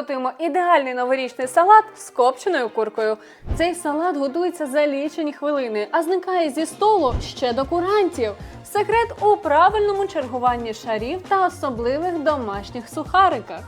приготуємо ідеальний новорічний салат з копченою куркою. Цей салат готується за лічені хвилини, а зникає зі столу ще до курантів. Секрет у правильному чергуванні шарів та особливих домашніх сухариках.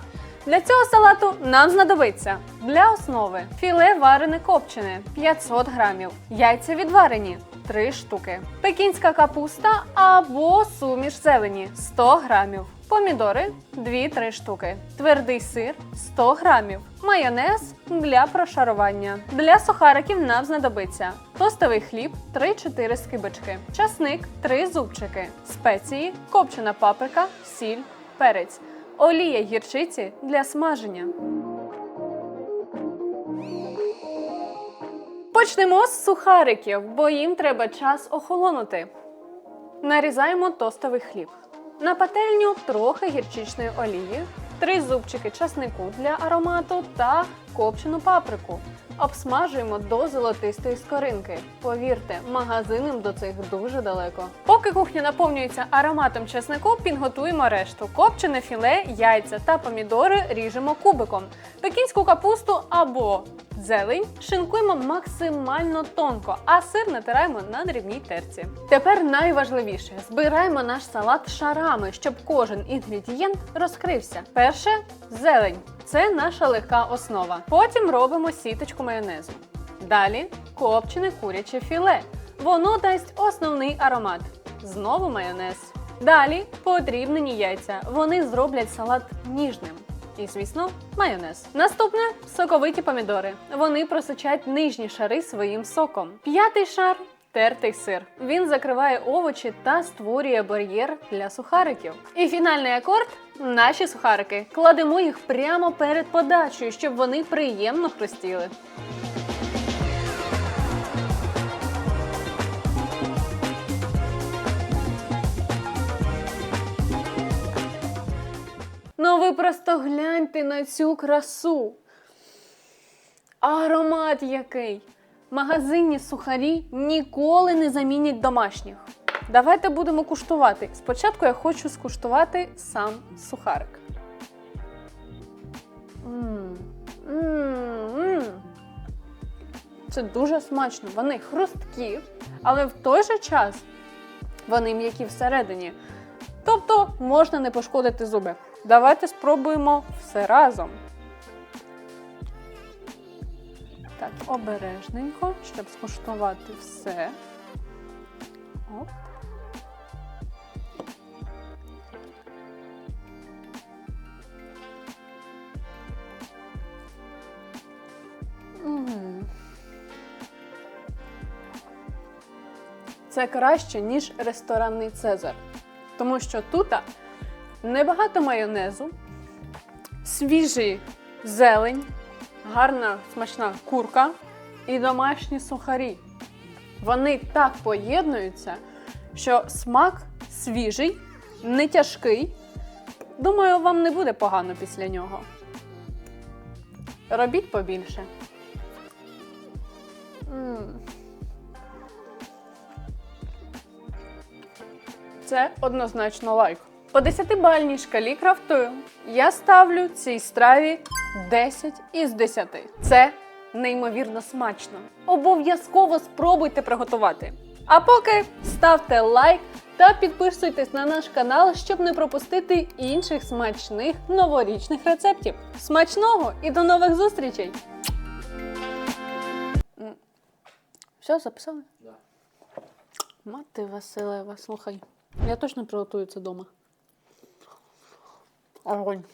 Для цього салату нам знадобиться для основи філе варене копчене 500 грамів, яйця відварені 3 штуки, пекінська капуста або суміш зелені 100 грамів, помідори 2-3 штуки, твердий сир 100 грамів, майонез для прошарування. Для сухариків нам знадобиться тостовий хліб 3-4 скибочки, часник 3 зубчики, спеції, копчена паприка, сіль, перець. Олія гірчиці для смаження. Почнемо з сухариків, бо їм треба час охолонути. Нарізаємо тостовий хліб. На пательню трохи гірчичної олії, три зубчики часнику для аромату та копчену паприку. Обсмажуємо до золотистої скоринки. Повірте, магазинам до цих дуже далеко. Поки кухня наповнюється ароматом чеснику, підготуємо решту. Копчене філе, яйця та помідори ріжемо кубиком. Пекінську капусту або зелень шинкуємо максимально тонко, а сир натираємо на дрібній терці. Тепер найважливіше збираємо наш салат шарами, щоб кожен інгредієнт розкрився. Перше зелень. Це наша легка основа. Потім робимо сіточку майонезу. Далі копчене куряче філе. Воно дасть основний аромат. Знову майонез. Далі подрібнені яйця. Вони зроблять салат ніжним. І, звісно, майонез. Наступне соковиті помідори. Вони просичать нижні шари своїм соком. П'ятий шар тертий сир. Він закриває овочі та створює бар'єр для сухариків. І фінальний акорд наші сухарики. Кладемо їх прямо перед подачею, щоб вони приємно хрустіли. Просто гляньте на цю красу. Аромат який! Магазинні сухарі ніколи не замінять домашніх. Давайте будемо куштувати. Спочатку я хочу скуштувати сам сухарик. М, м, м. Це дуже смачно. Вони хрусткі, але в той же час вони м'які всередині. Тобто можна не пошкодити зуби. Давайте спробуємо все разом. Так, обережненько, щоб скуштувати все. Оп. Це краще, ніж ресторанний Цезар. Тому що тут небагато майонезу, свіжий зелень, гарна смачна курка і домашні сухарі. Вони так поєднуються, що смак свіжий, не тяжкий. Думаю, вам не буде погано після нього. Робіть побільше. М. Це однозначно лайк. По 10-бальній шкалі крафтую я ставлю цій страві 10 із 10. Це неймовірно смачно. Обов'язково спробуйте приготувати. А поки ставте лайк та підписуйтесь на наш канал, щоб не пропустити інших смачних новорічних рецептів. Смачного і до нових зустрічей! Все, записали? Да. Мати Василева, слухай. Я точно приготую це вдома. Огонь.